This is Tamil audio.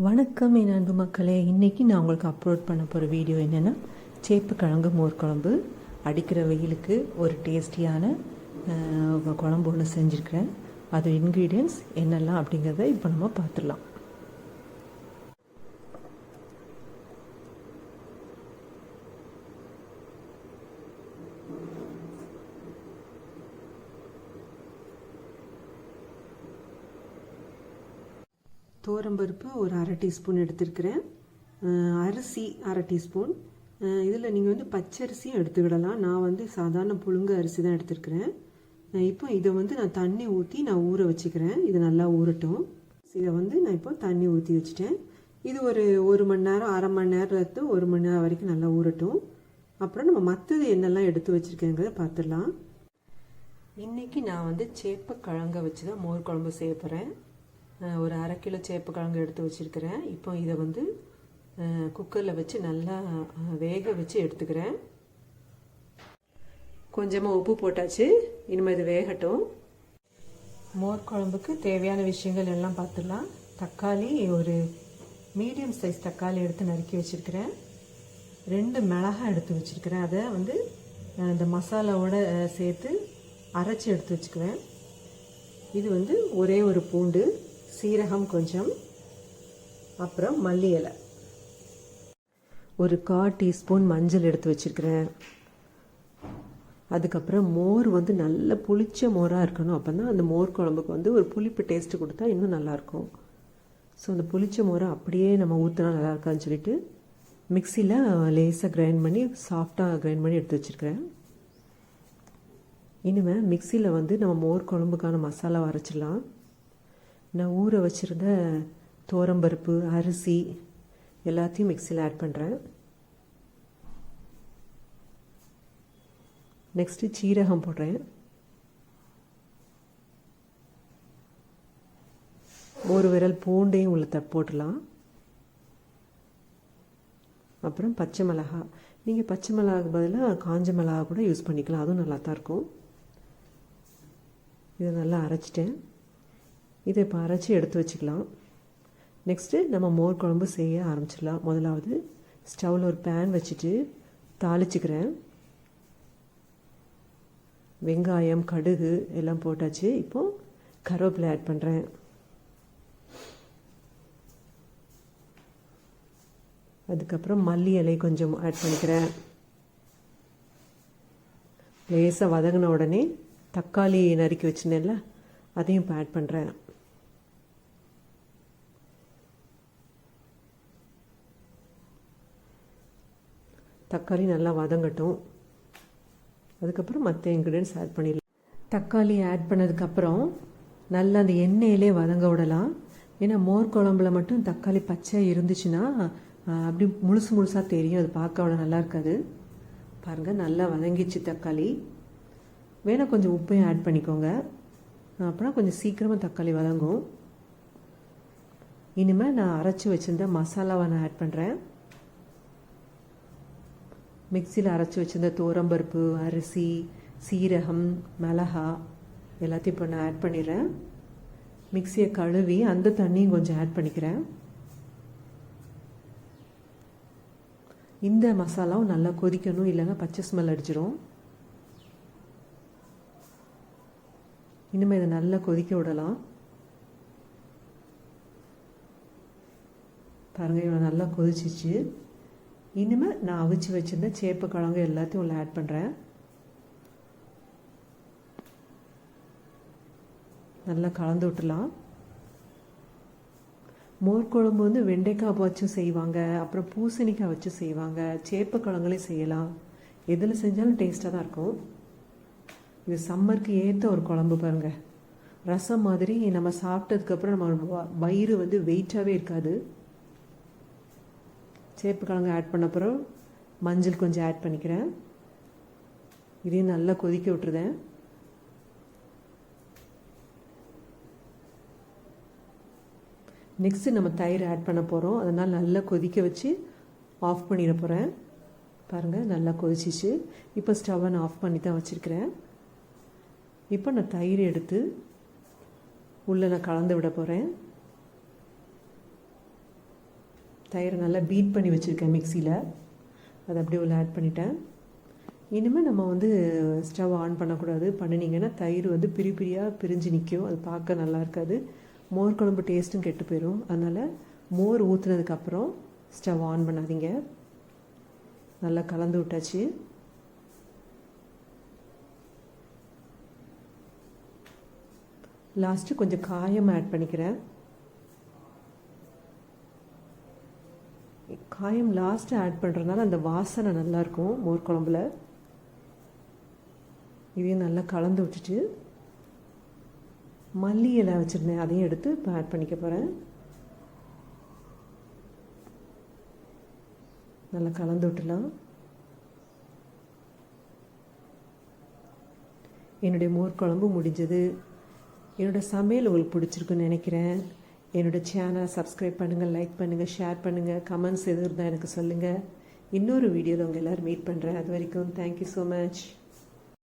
வணக்கம் என் அன்பு மக்களே. இன்றைக்கி நான் உங்களுக்கு அப்லோட் பண்ண போகிற வீடியோ என்னென்னா சேப்பு கிழங்கு மோர் குழம்பு. அடிக்கிற வெயிலுக்கு ஒரு டேஸ்டியான குழம்பு ஒன்று செஞ்சுருக்கிறேன். அது இன்க்ரீடியன்ஸ் என்னெல்லாம் அப்படிங்கிறத இப்போ நம்ம பார்த்துடலாம். தோரம்பருப்பு ஒரு அரை டீஸ்பூன் எடுத்திருக்கிறேன். அரிசி அரை டீஸ்பூன். இதில் நீங்கள் வந்து பச்சரிசியும் எடுத்துக்கிடலாம். நான் வந்து சாதாரண புழுங்க அரிசி தான் எடுத்துருக்கிறேன். இப்போ இதை வந்து நான் தண்ணி ஊற்றி நான் ஊற வச்சுக்கிறேன். இது நல்லா ஊறட்டும். இதை வந்து நான் இப்போ தண்ணி ஊற்றி வச்சுட்டேன். இது ஒரு ஒரு மணி நேரம் அரை மணி நேரத்து ஒரு மணி நேரம் வரைக்கும் நல்லா ஊறட்டும். அப்புறம் நம்ம மற்றது என்னெல்லாம் எடுத்து வச்சுருக்கேங்கிறத பார்த்துடலாம் இன்றைக்கி நான் வந்து சேப்பக்கிழங்க வச்சு தான் மோர் குழம்பு செய்ய போகிறேன் ஒரு அரை கிலோ சேப்பக்கிழங்கு எடுத்து வச்சுருக்கிறேன். இப்போ இதை வந்து குக்கரில் வச்சு நல்லா வேக வச்சு எடுத்துக்கிறேன். கொஞ்சமாக உப்பு போட்டாச்சு. இனிமேல் இது வேகட்டும். மோர் குழம்புக்கு தேவையான விஷயங்கள் எல்லாம் பார்த்துடலாம் தக்காளி ஒரு மீடியம் சைஸ் தக்காளி எடுத்து நறுக்கி வச்சுருக்கிறேன். ரெண்டு மிளகாய் எடுத்து வச்சுருக்கிறேன். அதை வந்து இந்த மசாலாவோட சேர்த்து அரைச்சி எடுத்து வச்சுக்குவேன். இது வந்து ஒரே ஒரு பூண்டு. சீரகம் கொஞ்சம் அப்புறம் மல்லி இலை. ஒரு கால் டீஸ்பூன் மஞ்சள் எடுத்து வச்சுருக்கிறேன். அதுக்கப்புறம் மோர் வந்து நல்ல புளிச்ச மோராக இருக்கணும். அப்போ தான் அந்த மோர் குழம்புக்கு வந்து ஒரு புளிப்பு டேஸ்ட்டு கொடுத்தா இன்னும் நல்லாயிருக்கும். ஸோ அந்த புளிச்ச மோரை அப்படியே நம்ம ஊற்றினா நல்லா இருக்கான்னு சொல்லிட்டு மிக்சியில் லேசாக கிரைண்ட் பண்ணி சாஃப்டாக கிரைண்ட் பண்ணி எடுத்து வச்சுருக்கிறேன். இனிமேல் மிக்சியில் வந்து நம்ம மோர் குழம்புக்கான மசாலா அரைச்சிடலாம். நான் ஊற வச்சுருந்த தோரம்பருப்பு அரிசி எல்லாத்தையும் மிக்சியில் ஆட் பண்ணுறேன் நெக்ஸ்ட்டு சீரகம் போடுறேன். ஒரு விரல் பூண்டையும் உள்ள தப்பு போட்டுடலாம் அப்புறம் பச்சை மிளகா. நீங்கள் பச்சை மிளகாக்கு பதிலாக காஞ்ச மிளகா கூட யூஸ் பண்ணிக்கலாம். அதுவும் நல்லா தான் இருக்கும். இதை நல்லா அரைச்சிட்டேன். இதை இப்போ அரைச்சி எடுத்து வச்சுக்கலாம். நெக்ஸ்ட்டு நம்ம மோர் குழம்பு செய்ய ஆரம்பிச்சிடலாம். முதலாவது ஸ்டவ்வில் ஒரு பேன் வச்சுட்டு தாளிச்சுக்கிறேன். வெங்காயம் கடுகு எல்லாம் போட்டாச்சு. இப்போது கருவேப்பிலை ஆட் பண்ணுறேன் அதுக்கப்புறம் மல்லி இலை கொஞ்சம் ஆட் பண்ணிக்கிறேன். லேசாக வதங்கின உடனே தக்காளி நறுக்கி வச்சுனேன்ல அதையும் இப்போ ஆட் பண்ணுறேன் தக்காளி நல்லா வதங்கட்டும். அதுக்கப்புறம் மற்ற இன்க்ரீடியன்ஸ் ஆட் பண்ணிடலாம். தக்காளி ஆட் பண்ணதுக்கப்புறம் நல்லா அந்த எண்ணெயிலே வதங்க விடலாம். ஏன்னா மோர் குழம்புல மட்டும் தக்காளி பச்சை இருந்துச்சுன்னா அப்படி முழுசு முழுசாக தெரியும். அது பார்க்க அவ்வளோ நல்லா இருக்காது. பாருங்கள் நல்லா வதங்கிச்சு தக்காளி. வேணால் கொஞ்சம் உப்பையும் ஆட் பண்ணிக்கோங்க. அப்புறம் கொஞ்சம் சீக்கிரமாக தக்காளி வதங்கும். இனிமேல் நான் அரைச்சி வச்சுருந்த மசாலாவை நான் ஆட் பண்ணுறேன் மிக்சியில் அரைச்சி வச்சிருந்த தோரம்பருப்பு அரிசி சீரகம் மிளகா எல்லாத்தையும் இப்போ நான் ஆட் பண்ணிடுறேன். மிக்சியை கழுவி அந்த தண்ணியும் கொஞ்சம் ஆட் பண்ணிக்கிறேன். இந்த மசாலாவும் நல்லா கொதிக்கணும் இல்லைன்னா பச்சை ஸ்மெல் அடிச்சிடும் இனிமேல் இதை நல்லா கொதிக்க விடலாம். பாருங்கள் இவ்வளோ நல்லா கொதிச்சிச்சு. இனிமேல் நான் அவிச்சு வச்சுருந்த சேப்பு கிழங்கு எல்லாத்தையும் உள்ள ஆட் பண்ணுறேன் நல்லா கலந்து விட்டுலாம் மோர் குழம்பு வந்து வெண்டைக்காய் வச்சும் செய்வாங்க அப்புறம் பூசணிக்காய் வச்சு செய்வாங்க சேப்பக்கிழங்குலையும் செய்யலாம். எதில் செஞ்சாலும் டேஸ்ட்டாக தான் இருக்கும். இது சம்மருக்கு ஏற்ற ஒரு குழம்பு பாருங்கள் ரசம் மாதிரி நம்ம சாப்பிட்டதுக்கப்புறம் நம்ம வ- வயிறு வந்து வெயிட்டாகவே இருக்காது. சேப்பு கிழங்கு ஆட் பண்ண அப்புறம் மஞ்சள் கொஞ்சம் ஆட் பண்ணிக்கிறேன். இதையும் நல்லா கொதிக்க விட்டுருதேன். நெக்ஸ்ட்டு நம்ம தயிர் ஆட் பண்ண போகிறோம் அதனால் நல்லா கொதிக்க வச்சு ஆஃப் பண்ணிட போகிறேன் பாருங்கள் நல்லா கொதிச்சிச்சு. இப்போ ஸ்டவ்வை நான் ஆஃப் பண்ணி தான் வச்சுருக்கிறேன். இப்போ நான் தயிர் எடுத்து உள்ளே நான் கலந்து விட போகிறேன் தயிரை நல்லா பீட் பண்ணி வச்சுருக்கேன் மிக்சியில் அதை அப்படியே உள்ள ஆட் பண்ணிட்டேன். இனிமேல் நம்ம வந்து ஸ்டவ் ஆன் பண்ணக்கூடாது. பண்ணினீங்கன்னா தயிர் வந்து பிரி பிரியாக பிரிஞ்சு நிற்கும் அது பார்க்க நல்லா இருக்காது. மோர் குழம்பு டேஸ்ட்டும் கெட்டு போயிடும் அதனால் மோர் ஊற்றுனதுக்கப்புறம் ஸ்டவ் ஆன் பண்ணாதீங்க. நல்லா கலந்து விட்டாச்சு. லாஸ்ட்டு கொஞ்சம் காயம் ஆட் பண்ணிக்கிறேன். காயம் லாஸ்ட்டு ஆட் பண்ணுறதுனால அந்த வாசனை நல்லாயிருக்கும். மோர் குழம்புல. இதையும் நல்லா கலந்து விட்டுட்டு மல்லி இலை வச்சுருந்தேன். அதையும் எடுத்து இப்போ ஆட் பண்ணிக்க போகிறேன் நல்லா கலந்து விட்டுலாம் என்னுடைய மோர் குழம்பு முடிஞ்சது. என்னோடய சமையல் உங்களுக்கு பிடிச்சிருக்குன்னு நினைக்கிறேன். என்னோடய சேனலை சப்ஸ்கிரைப் பண்ணுங்கள் லைக் பண்ணுங்கள் ஷேர் பண்ணுங்கள் கமெண்ட்ஸ் எதுவும் இருந்தால் எனக்கு சொல்லுங்கள் இன்னொரு வீடியோவில் உங்கள் எல்லோரும் மீட் பண்ணுறேன் அது வரைக்கும் தேங்க்யூ ஸோ மச்